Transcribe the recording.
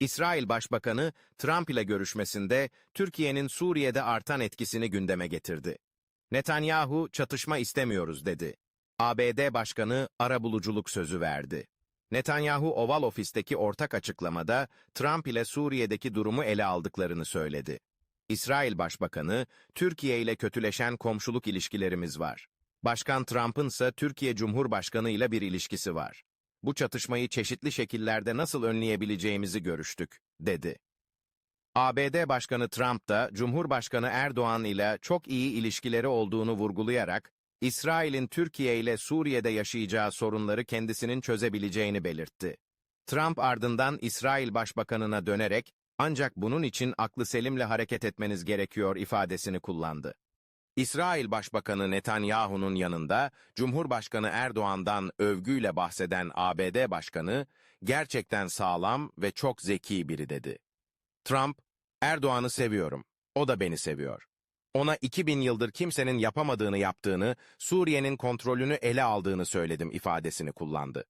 İsrail Başbakanı Trump ile görüşmesinde Türkiye'nin Suriye'de artan etkisini gündeme getirdi. Netanyahu çatışma istemiyoruz dedi. ABD Başkanı arabuluculuk sözü verdi. Netanyahu Oval Ofis'teki ortak açıklamada Trump ile Suriye'deki durumu ele aldıklarını söyledi. İsrail Başbakanı, Türkiye ile kötüleşen komşuluk ilişkilerimiz var. Başkan Trump'ın ise Türkiye Cumhurbaşkanı ile bir ilişkisi var. Bu çatışmayı çeşitli şekillerde nasıl önleyebileceğimizi görüştük, dedi. ABD Başkanı Trump da Cumhurbaşkanı Erdoğan ile çok iyi ilişkileri olduğunu vurgulayarak, İsrail'in Türkiye ile Suriye'de yaşayacağı sorunları kendisinin çözebileceğini belirtti. Trump ardından İsrail Başbakanına dönerek, ancak bunun için aklı selimle hareket etmeniz gerekiyor ifadesini kullandı. İsrail Başbakanı Netanyahu'nun yanında Cumhurbaşkanı Erdoğan'dan övgüyle bahseden ABD Başkanı gerçekten sağlam ve çok zeki biri dedi. Trump, Erdoğan'ı seviyorum, o da beni seviyor. Ona 2000 yıldır kimsenin yapamadığını yaptığını, Suriye'nin kontrolünü ele aldığını söyledim ifadesini kullandı.